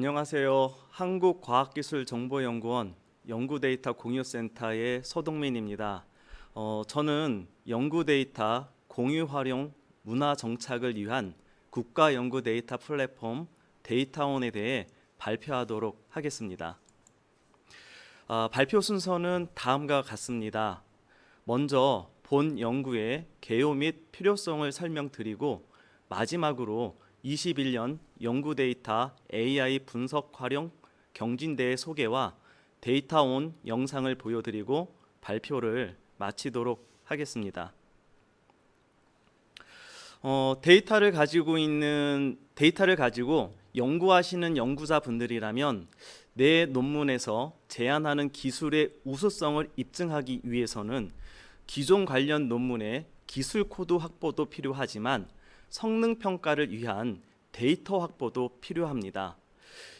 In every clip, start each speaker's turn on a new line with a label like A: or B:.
A: 안녕하세요. 한국과학기술정보연구원 연구데이터 공유센터의 서동민입니다. 어, 저는 연구데이터 공유 활용 문화 정착을 위한 국가 연구 데이터 플랫폼 데이터원에 대해 발표하도록 하겠습니다. 아, 발표 순서는 다음과 같습니다. 먼저 본 연구의 개요 및 필요성을 설명드리고 마지막으로 21년 연구 데이터 AI 분석 활용 경진대회 소개와 데이터 온 영상을 보여드리고 발표를 마치도록 하겠습니다. 어, 데이터를 가지고 있는 데이터를 가지고 연구하시는 연구자 분들이라면 내 논문에서 제안하는 기술의 우수성을 입증하기 위해서는 기존 관련 논문의 기술 코드 확보도 필요하지만 성능 평가를 위한 데이터 확보도 필요합니다.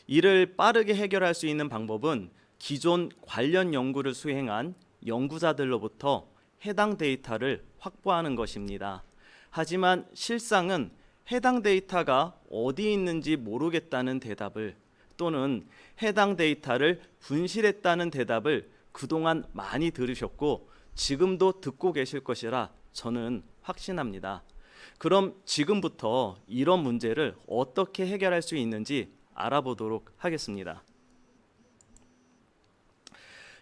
A: 이를 빠르게 해결할 수 있는 방법은 기존 관련 연구를 수행한 연구자들로부터 해당 데이터를 확보하는 것입니다. 하지만 실상은 해당 데이터가 어디 있는지 모르겠다는 대답을 또는 해당 데이터를 분실했다는 대답을 그동안 많이 들으셨고 지금도 듣고 계실 것이라 저는 확신합니다. 그럼 지금부터 이런 문제를 어떻게 해결할 수 있는지 알아보도록 하겠습니다.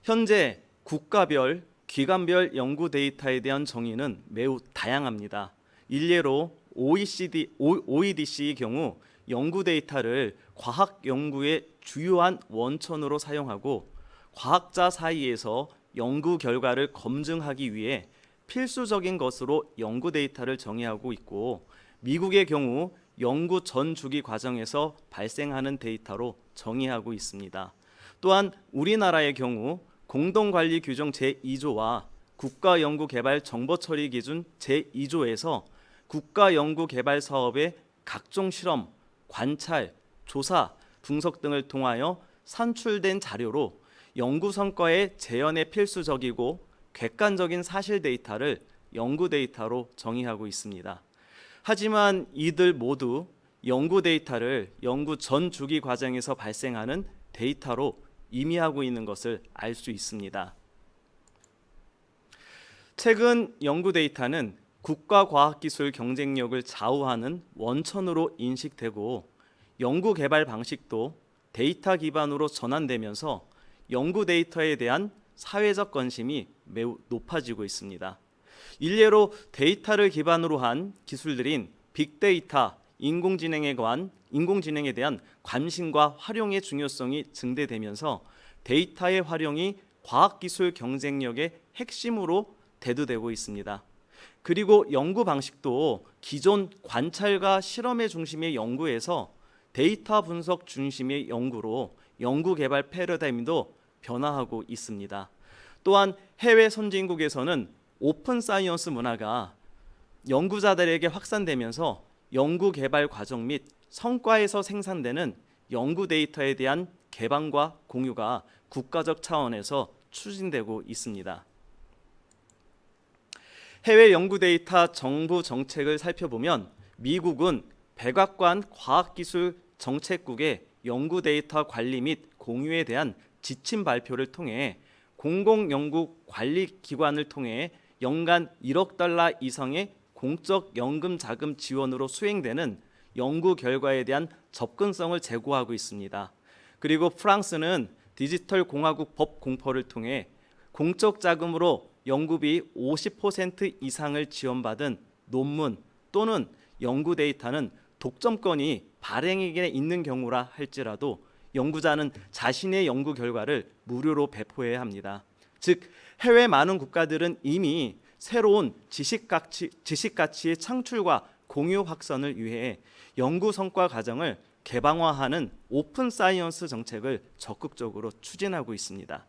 A: 현재 국가별, 기관별 연구 데이터에 대한 정의는 매우 다양합니다. 일례로 OECD, OEDC의 경우 연구 데이터를 과학 연구의 주요한 원천으로 사용하고 과학자 사이에서 연구 결과를 검증하기 위해 필수적인 것으로 연구 데이터를 정의하고 있고 미국의 경우 연구 전 주기 과정에서 발생하는 데이터로 정의하고 있습니다. 또한 우리나라의 경우 공동관리 규정 제2조와 국가연구개발 정보처리 기준 제2조에서 국가연구개발 사업의 각종 실험, 관찰, 조사, 분석 등을 통하여 산출된 자료로 연구 성과의 재현에 필수적이고 객관적인 사실 데이터를 연구 데이터로 정의하고 있습니다. 하지만 이들 모두 연구 데이터를 연구 전 주기 과정에서 발생하는 데이터로 의미하고 있는 것을 알 수 있습니다. 최근 연구 데이터는 국가 과학 기술 경쟁력을 좌우하는 원천으로 인식되고 연구 개발 방식도 데이터 기반으로 전환되면서 연구 데이터에 대한 사회적 관심이 매우 높아지고 있습니다. 일례로 데이터를 기반으로 한 기술들인 빅데이터, 인공지능에 관한 인공지능에 대한 관심과 활용의 중요성이 증대되면서 데이터의 활용이 과학기술 경쟁력의 핵심으로 대두되고 있습니다. 그리고 연구 방식도 기존 관찰과 실험의 중심의 연구에서 데이터 분석 중심의 연구로 연구 개발 패러다임도 변화하고 있습니다. 또한 해외 선진국에서는 오픈 사이언스 문화가 연구자들에게 확산되면서 연구 개발 과정 및 성과에서 생산되는 연구 데이터에 대한 개방과 공유가 국가적 차원에서 추진되고 있습니다. 해외 연구 데이터 정부 정책을 살펴보면 미국은 백악관 과학기술 정책국의 연구 데이터 관리 및 공유에 대한 지침 발표를 통해 공공 연구 관리 기관을 통해 연간 1억 달러 이상의 공적 연금 자금 지원으로 수행되는 연구 결과에 대한 접근성을 제고하고 있습니다. 그리고 프랑스는 디지털 공화국 법 공포를 통해 공적 자금으로 연구비 50% 이상을 지원받은 논문 또는 연구 데이터는 독점권이 발행에게 있는 경우라 할지라도 연구자는 자신의 연구 결과를 무료로 배포해야 합니다. 즉 해외 많은 국가들은 이미 새로운 지식 가치 지식 가치의 창출과 공유 확산을 위해 연구 성과 과정을 개방화하는 오픈 사이언스 정책을 적극적으로 추진하고 있습니다.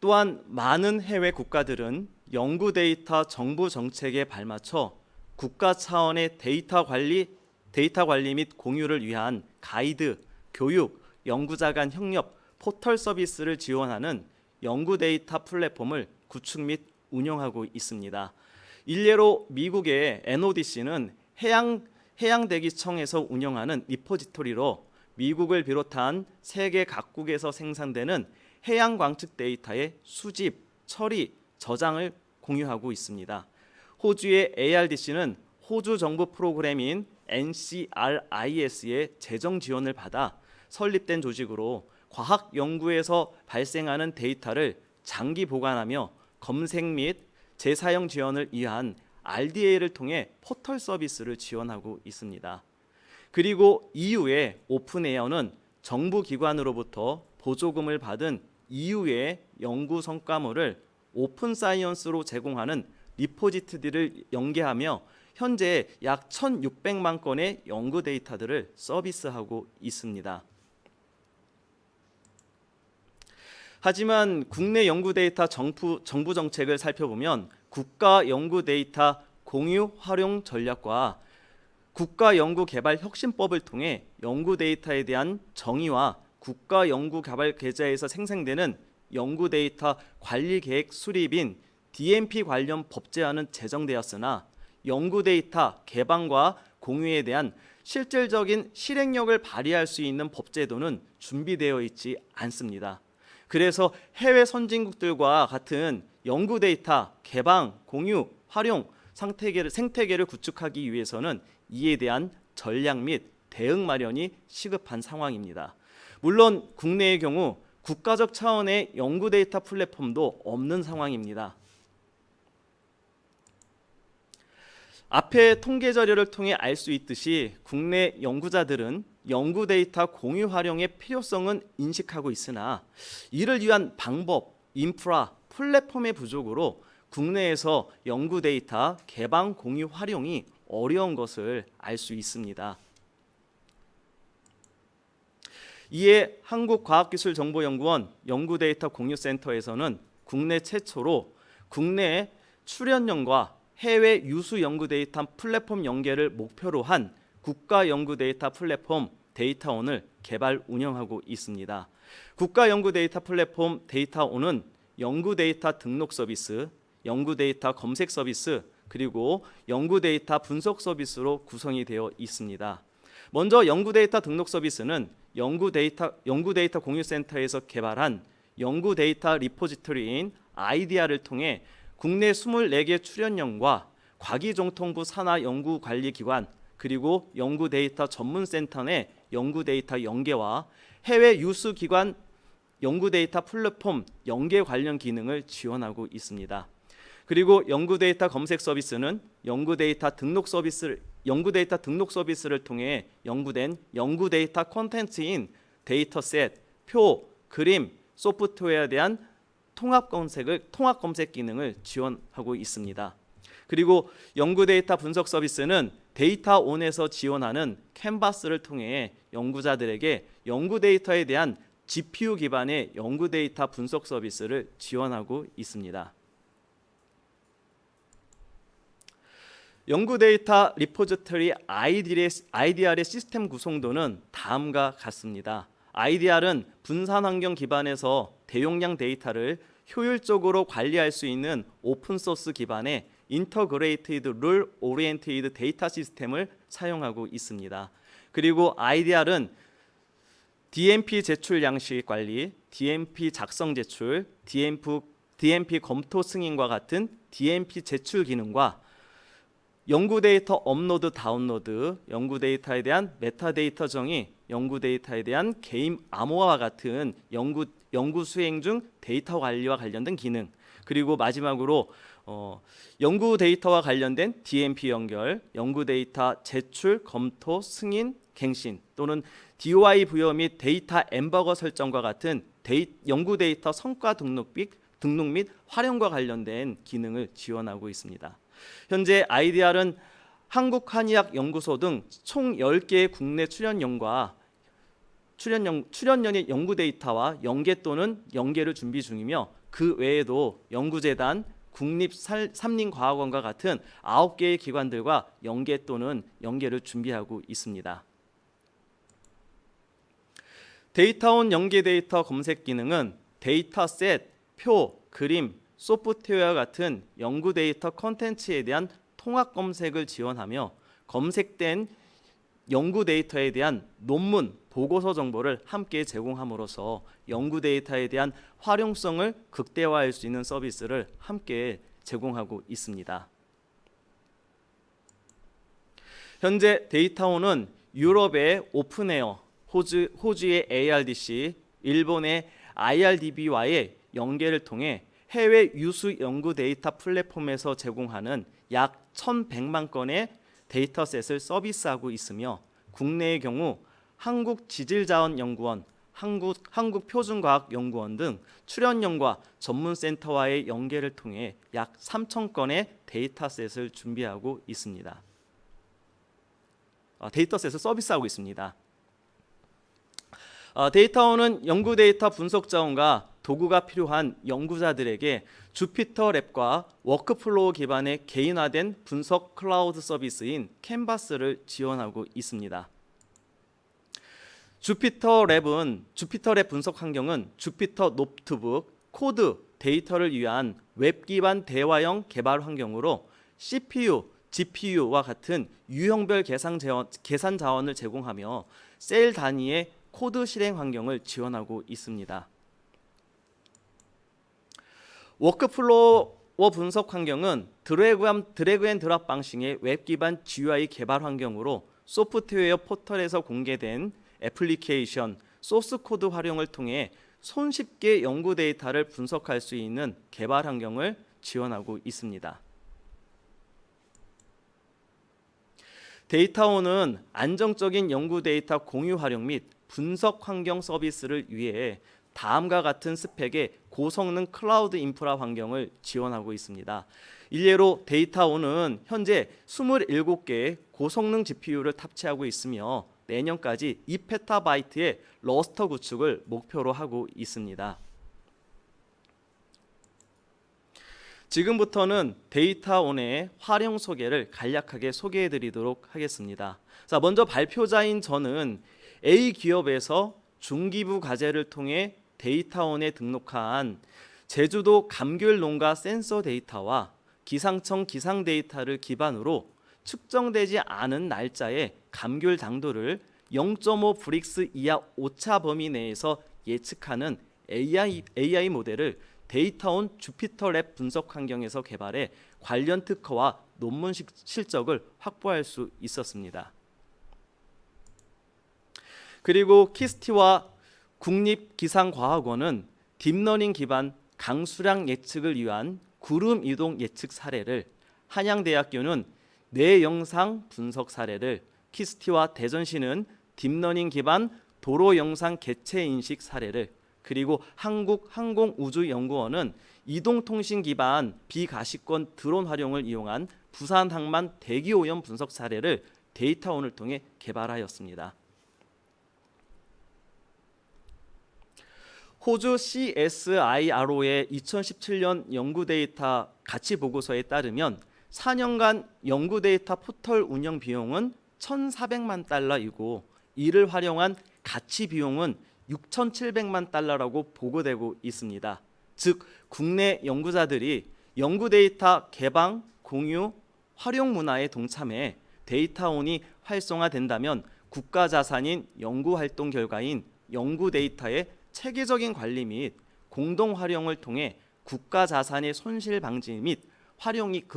A: 또한 많은 해외 국가들은 연구 데이터 정부 정책에 발맞춰 국가 차원의 데이터 관리 데이터 관리 및 공유를 위한 가이드, 교육, 연구자 간 협력, 포털 서비스를 지원하는 연구 데이터 플랫폼을 구축 및 운영하고 있습니다. 일례로 미국의 NODC는 해양 해양대기청에서 운영하는 리포지토리로 미국을 비롯한 세계 각국에서 생산되는 해양 광측 데이터의 수집, 처리, 저장을 공유하고 있습니다. 호주의 ARDC는 호주 정부 프로그램인 NCRIS의 재정 지원을 받아 설립된 조직으로 과학 연구에서 발생하는 데이터를 장기 보관하며 검색 및 재사용 지원을 위한 RDA를 통해 포털 서비스를 지원하고 있습니다. 그리고 EU의 오픈에어는 정부 기관으로부터 보조금을 받은 EU의 연구 성과물을 오픈 사이언스로 제공하는 리포지트리를 연계하며 현재 약 1,600만 건의 연구 데이터들을 서비스하고 있습니다. 하지만 국내 연구 데이터 정부, 정부 정책을 살펴보면 국가 연구 데이터 공유 활용 전략과 국가 연구 개발 혁신법을 통해 연구 데이터에 대한 정의와 국가 연구 개발 계좌에서 생성되는 연구 데이터 관리 계획 수립인 DMP 관련 법 제안은 제정되었으나 연구 데이터 개방과 공유에 대한 실질적인 실행력을 발휘할 수 있는 법 제도는 준비되어 있지 않습니다. 그래서 해외 선진국들과 같은 연구 데이터 개방, 공유, 활용 상태계를 생태계를 구축하기 위해서는 이에 대한 전략 및 대응 마련이 시급한 상황입니다. 물론 국내의 경우 국가적 차원의 연구 데이터 플랫폼도 없는 상황입니다. 앞에 통계 자료를 통해 알 수 있듯이 국내 연구자들은 연구 데이터 공유 활용의 필요성은 인식하고 있으나 이를 위한 방법, 인프라, 플랫폼의 부족으로 국내에서 연구 데이터 개방 공유 활용이 어려운 것을 알 수 있습니다. 이에 한국과학기술정보연구원 연구데이터 공유센터에서는 국내 최초로 국내 출연연과 해외 유수 연구 데이터 플랫폼 연계를 목표로 한 국가 연구 데이터 플랫폼 데이터온을 개발 운영하고 있습니다. 국가 연구 데이터 플랫폼 데이터온은 연구 데이터 등록 서비스, 연구 데이터 검색 서비스, 그리고 연구 데이터 분석 서비스로 구성이 되어 있습니다. 먼저 연구 데이터 등록 서비스는 연구 데이터 연구 데이터 공유 센터에서 개발한 연구 데이터 리포지토리인 아이디아를 통해 국내 24개 출연연과 과기정통부 산하 연구 관리 기관 그리고 연구 데이터 전문 센터 내 연구 데이터 연계와 해외 유수 기관 연구 데이터 플랫폼 연계 관련 기능을 지원하고 있습니다. 그리고 연구 데이터 검색 서비스는 연구 데이터 등록 서비스를 연구 데이터 등록 서비스를 통해 연구된 연구 데이터 콘텐츠인 데이터셋, 표, 그림, 소프트웨어에 대한 통합 검색을 통합 검색 기능을 지원하고 있습니다. 그리고 연구 데이터 분석 서비스는 데이터 온에서 지원하는 캔버스를 통해 연구자들에게 연구 데이터에 대한 GPU 기반의 연구 데이터 분석 서비스를 지원하고 있습니다. 연구 데이터 IDR의, IDR의 시스템 구성도는 다음과 같습니다. IDR은 분산 환경 기반에서 대용량 데이터를 효율적으로 관리할 수 있는 오픈 소스 기반의 인터그레이티드 룰 오리엔티드 데이터 시스템을 사용하고 있습니다. 그리고 IDR은 DMP 제출 양식 관리, DMP 작성 제출, DMP, DMP 검토 승인과 같은 DMP 제출 기능과 연구 데이터 업로드 다운로드, 연구 데이터에 대한 메타데이터 정의, 연구 데이터에 대한 게임 암호화와 같은 연구 연구 수행 중 데이터 관리와 관련된 기능, 그리고 마지막으로 어, 연구 데이터와 관련된 DMP 연결, 연구 데이터 제출, 검토, 승인, 갱신 또는 DOI 부여 및 데이터 엠버거 설정과 같은 데이, 연구 데이터 성과 등록 및 등록 및 활용과 관련된 기능을 지원하고 있습니다. 현재 IDR은 한국 한의학 연구소 등 총 10개의 국내 출연연과 출연연, 출연연의 연구 데이터와 연계 또는 연계를 준비 중이며 그 외에도 연구재단, 국립삼림과학원과 같은 9개의 기관들과 연계 또는 연계를 준비하고 있습니다. 데이터온 연계 데이터 검색 기능은 데이터셋, 표, 그림, 소프트웨어 같은 연구 데이터 컨텐츠에 대한 통합 검색을 지원하며 검색된 연구 데이터에 대한 논문, 보고서 정보를 함께 제공함으로써 연구 데이터에 대한 활용성을 극대화할 수 있는 서비스를 함께 제공하고 있습니다. 현재 데이터온은 유럽의 오픈에어, 호주, 호주의 ARDC, 일본의 IRDB와의 연계를 통해 해외 유수 연구 데이터 플랫폼에서 제공하는 약 1,100만 건의 데이터셋을 서비스하고 있으며 국내의 경우 한국 지질자원연구원, 한국 한국표준과학연구원 등 출연연과 전문센터와의 연계를 통해 약 3천 건의 데이터셋을 준비하고 있습니다. 아, 데이터셋을 서비스하고 있습니다. 아, 데이터원은 연구 데이터 분석 자원과 도구가 필요한 연구자들에게 주피터 랩과 워크플로우 기반의 개인화된 분석 클라우드 서비스인 캔버스를 지원하고 있습니다. 주피터 랩은 주피터 랩 분석 환경은 주피터 노트북, 코드, 데이터를 위한 웹 기반 대화형 개발 환경으로 CPU, GPU와 같은 유형별 계산 자원, 계산 자원을 제공하며 셀 단위의 코드 실행 환경을 지원하고 있습니다. 워크플로어 분석 환경은 드래그, 드래그 앤 드랍 방식의 웹 기반 GUI 개발 환경으로 소프트웨어 포털에서 공개된 애플리케이션, 소스 코드 활용을 통해 손쉽게 연구 데이터를 분석할 수 있는 개발 환경을 지원하고 있습니다. 데이터온은 안정적인 연구 데이터 공유 활용 및 분석 환경 서비스를 위해 다음과 같은 스펙의 고성능 클라우드 인프라 환경을 지원하고 있습니다. 일례로 데이터온은 현재 27개의 고성능 GPU를 탑재하고 있으며 내년까지 2페타바이트의 러스터 구축을 목표로 하고 있습니다. 지금부터는 데이터온의 활용 소개를 간략하게 소개해 드리도록 하겠습니다. 자, 먼저 발표자인 저는 A 기업에서 중기부 과제를 통해 데이터원에 등록한 제주도 감귤 농가 센서 데이터와 기상청 기상 데이터를 기반으로 측정되지 않은 날짜에 감귤 당도를 0.5 브릭스 이하 오차 범위 내에서 예측하는 AI, AI 모델을 데이터온 주피터 랩 분석 환경에서 개발해 관련 특허와 논문 실적을 확보할 수 있었습니다. 그리고 키스티와 국립기상과학원은 딥러닝 기반 강수량 예측을 위한 구름 이동 예측 사례를 한양대학교는 뇌영상 분석 사례를 키스티와 대전시는 딥러닝 기반 도로 영상 개체 인식 사례를 그리고 한국항공우주연구원은 이동통신 기반 비가시권 드론 활용을 이용한 부산 항만 대기 오염 분석 사례를 데이터원을 통해 개발하였습니다. 호주 CSIRO의 2017년 연구 데이터 가치 보고서에 따르면 4년간 연구 데이터 포털 운영 비용은 1,400만 달러이고 이를 활용한 가치 비용은 6,700만 달러라고 보고되고 있습니다. 즉 국내 연구자들이 연구 데이터 개방, 공유, 활용 문화에 동참해 데이터온이 활성화된다면 국가 자산인 연구 활동 결과인 연구 데이터의 체계적인 관리 및 공동 활용을 통해 국가 자산의 손실 방지 및 활용이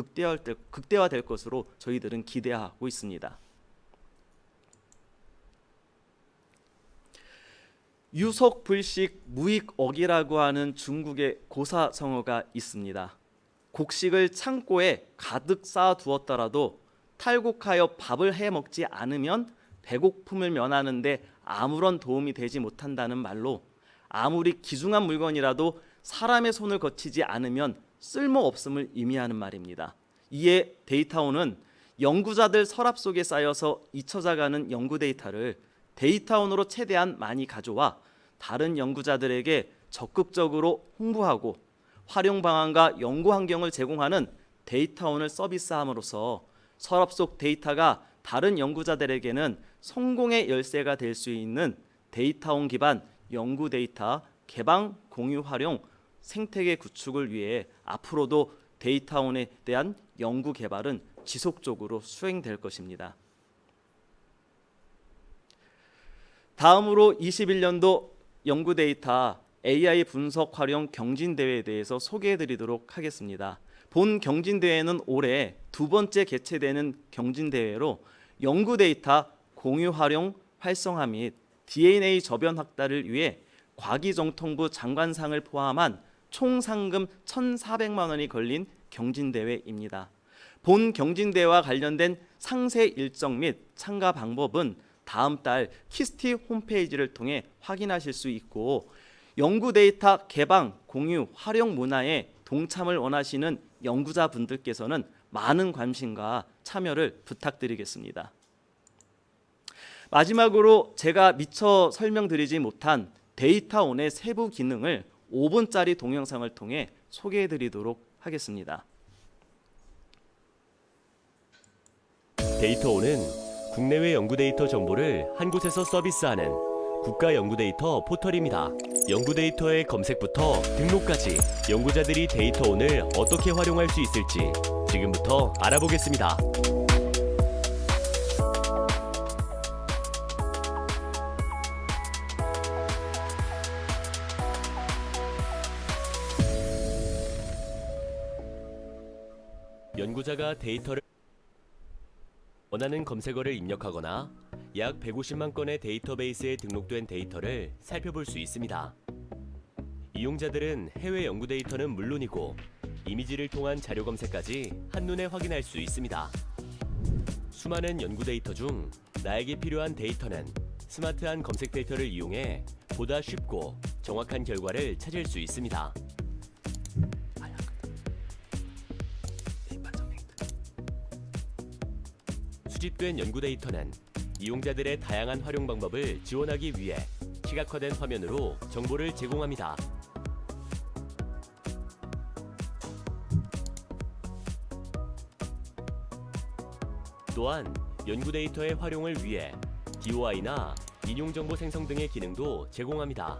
A: 극대화될 것으로 저희들은 기대하고 있습니다. 유속 불식 무익억이라고 하는 중국의 고사성어가 있습니다. 곡식을 창고에 가득 쌓아 두었더라도 탈곡하여 밥을 해 먹지 않으면 배고픔을 면하는데 아무런 도움이 되지 못한다는 말로 아무리 귀중한 물건이라도 사람의 손을 거치지 않으면 쓸모 없음을 의미하는 말입니다. 이에 데이터온은 연구자들 서랍 속에 쌓여서 잊혀져가는 연구 데이터를 데이터온으로 최대한 많이 가져와 다른 연구자들에게 적극적으로 홍보하고 활용 방안과 연구 환경을 제공하는 데이터온을 서비스함으로써 서랍 속 데이터가 다른 연구자들에게는 성공의 열쇠가 될 수 있는 데이터온 기반 연구 데이터 개방 공유 활용 생태계 구축을 위해 앞으로도 데이터온에 대한 연구 개발은 지속적으로 수행될 것입니다. 다음으로 21년도 연구 데이터 AI 분석 활용 경진 대회에 대해서 소개해 드리도록 하겠습니다. 본 경진 대회는 올해 두 번째 개최되는 경진 대회로 연구 데이터 공유 활용 활성화 및 DNA 저변 확대를 위해 과기정통부 장관상을 포함한 총 상금 1,400만 원이 걸린 경진 대회입니다. 본 경진 대회와 관련된 상세 일정 및 참가 방법은 다음 달 키스티 홈페이지를 통해 확인하실 수 있고 연구 데이터 개방, 공유, 활용 문화에 동참을 원하시는 연구자분들께서는 많은 관심과 참여를 부탁드리겠습니다. 마지막으로 제가 미처 설명드리지 못한 데이터온의 세부 기능을 5분짜리 동영상을 통해 소개해 드리도록 하겠습니다.
B: 데이터온은 국내외 연구 데이터 정보를 한 곳에서 서비스하는 국가 연구 데이터 포털입니다. 연구 데이터의 검색부터 등록까지 연구자들이 데이터온을 어떻게 활용할 수 있을지 지금부터 알아보겠습니다. 연구자가 데이터를 원하는 검색어를 입력하거나 약 150만 건의 데이터베이스에 등록된 데이터를 살펴볼 수 있습니다. 이용자들은 해외 연구 데이터는 물론이고 이미지를 통한 자료 검색까지 한눈에 확인할 수 있습니다. 수많은 연구 데이터 중 나에게 필요한 데이터는 스마트한 검색 필터를 이용해 보다 쉽고 정확한 결과를 찾을 수 있습니다. 수집된 연구 데이터는 이용자들의 다양한 활용 방법을 지원하기 위해 시각화된 화면으로 정보를 제공합니다. 또한 연구 데이터의 활용을 위해 DOI나 인용 정보 생성 등의 기능도 제공합니다.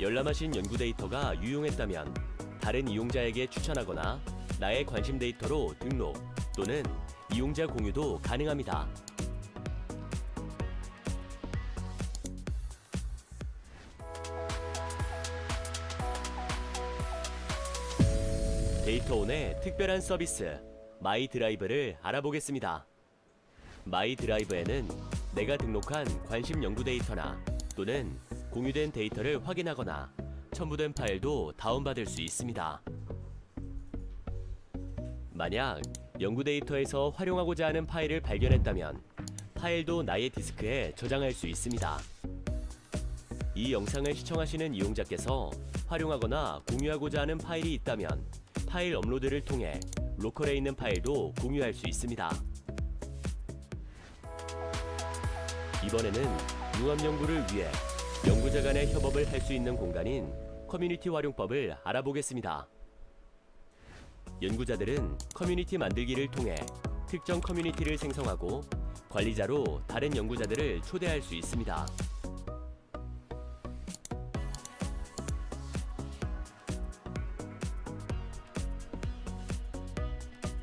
B: 열람하신 연구 데이터가 유용했다면 다른 이용자에게 추천하거나 나의 관심 데이터로 등록 또는 이용자 공유도 가능합니다. 데이터온의 특별한 서비스 마이 드라이브를 알아보겠습니다. 마이 드라이브에는 내가 등록한 관심 연구 데이터나 또는 공유된 데이터를 확인하거나 첨부된 파일도 다운받을 수 있습니다. 만약 연구 데이터에서 활용하고자 하는 파일을 발견했다면 파일도 나의 디스크에 저장할 수 있습니다. 이 영상을 시청하시는 이용자께서 활용하거나 공유하고자 하는 파일이 있다면 파일 업로드를 통해 로컬에 있는 파일도 공유할 수 있습니다. 이번에는 융합 연구를 위해 연구자 간의 협업을 할 수 있는 공간인 커뮤니티 활용법을 알아보겠습니다. 연구자들은 커뮤니티 만들기를 통해 특정 커뮤니티를 생성하고 관리자로 다른 연구자들을 초대할 수 있습니다.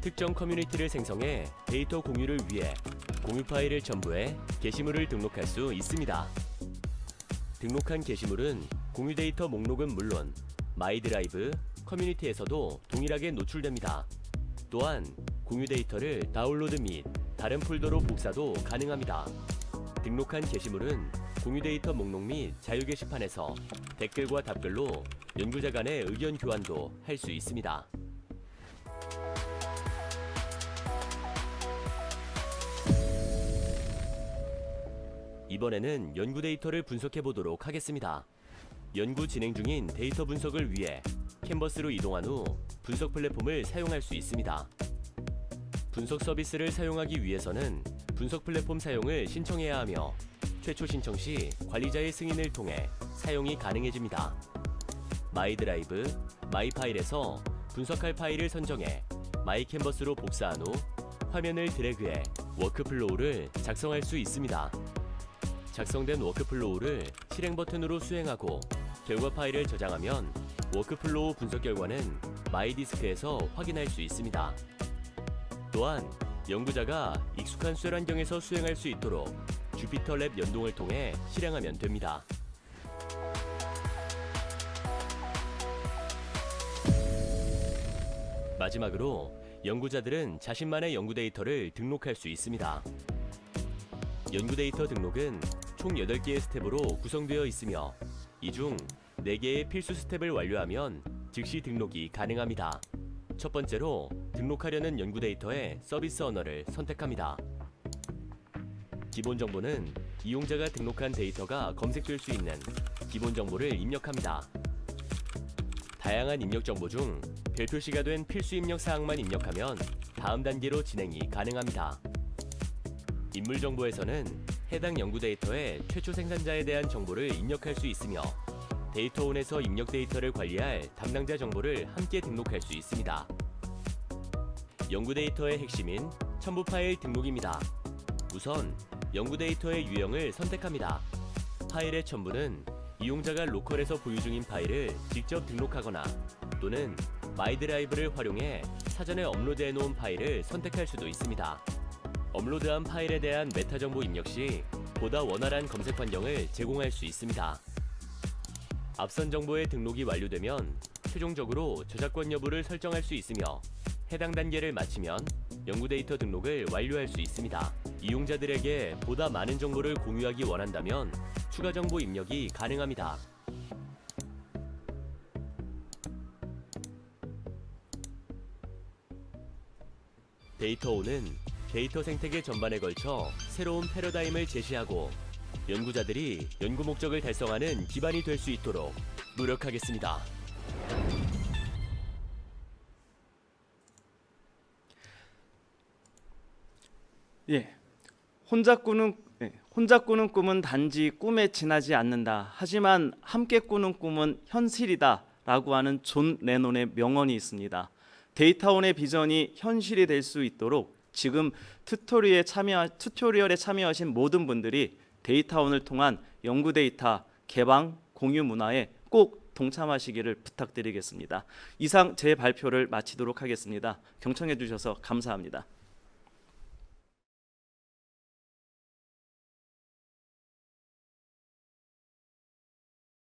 B: 특정 커뮤니티를 생성해 데이터 공유를 위해 공유 파일을 첨부해 게시물을 등록할 수 있습니다. 등록한 게시물은 공유 데이터 목록은 물론 마이드라이브, 커뮤니티에서도 동일하게 노출됩니다. 또한 공유 데이터를 다운로드 및 다른 폴더로 복사도 가능합니다. 등록한 게시물은 공유 데이터 목록 및 자유 게시판에서 댓글과 답글로 연구자 간의 의견 교환도 할 수 있습니다. 이번에는 연구 데이터를 분석해 보도록 하겠습니다. 연구 진행 중인 데이터 분석을 위해 캔버스로 이동한 후 분석 플랫폼을 사용할 수 있습니다. 분석 서비스를 사용하기 위해서는 분석 플랫폼 사용을 신청해야 하며 최초 신청 시 관리자의 승인을 통해 사용이 가능해집니다. 마이 드라이브, 마이 파일에서 분석할 파일을 선정해 마이 캔버스로 복사한 후 화면을 드래그해 워크플로우를 작성할 수 있습니다. 작성된 워크플로우를 실행 버튼으로 수행하고 결과 파일을 저장하면 워크플로우 분석 결과는 마이디스크에서 확인할 수 있습니다. 또한 연구자가 익숙한 쇠 환경에서 수행할 수 있도록 주피터 랩 연동을 통해 실행하면 됩니다. 마지막으로 연구자들은 자신만의 연구 데이터를 등록할 수 있습니다. 연구 데이터 등록은 총 8개의 스텝으로 구성되어 있으며 이 중 4개의 필수 스텝을 완료하면 즉시 등록이 가능합니다. 첫 번째로 등록하려는 연구 데이터의 서비스 언어를 선택합니다. 기본 정보는 이용자가 등록한 데이터가 검색될 수 있는 기본 정보를 입력합니다. 다양한 입력 정보 중 별표시가 된 필수 입력 사항만 입력하면 다음 단계로 진행이 가능합니다. 인물 정보에서는 해당 연구 데이터의 최초 생산자에 대한 정보를 입력할 수 있으며 데이터온에서 입력 데이터를 관리할 담당자 정보를 함께 등록할 수 있습니다. 연구 데이터의 핵심인 첨부 파일 등록입니다. 우선 연구 데이터의 유형을 선택합니다. 파일의 첨부는 이용자가 로컬에서 보유 중인 파일을 직접 등록하거나 또는 마이드라이브를 활용해 사전에 업로드해 놓은 파일을 선택할 수도 있습니다. 업로드한 파일에 대한 메타 정보 입력 시 보다 원활한 검색 환경을 제공할 수 있습니다. 앞선 정보의 등록이 완료되면 최종적으로 저작권 여부를 설정할 수 있으며 해당 단계를 마치면 연구 데이터 등록을 완료할 수 있습니다. 이용자들에게 보다 많은 정보를 공유하기 원한다면 추가 정보 입력이 가능합니다. 데이터오는 데이터 생태계 전반에 걸쳐 새로운 패러다임을 제시하고 연구자들이 연구 목적을 달성하는 기반이 될 수 있도록 노력하겠습니다.
A: 예. 혼자 꾸는 예. 혼자 꾸는 꿈은 단지 꿈에 지나지 않는다. 하지만 함께 꾸는 꿈은 현실이다라고 하는 존 레논의 명언이 있습니다. 데이터온의 비전이 현실이 될 수 있도록 지금 튜토리얼에 참여 튜토리얼에 참여하신 모든 분들이 데이터온을 통한 연구 데이터 개방 공유 문화에 꼭 동참하시기를 부탁드리겠습니다. 이상 제 발표를 마치도록 하겠습니다. 경청해 주셔서 감사합니다.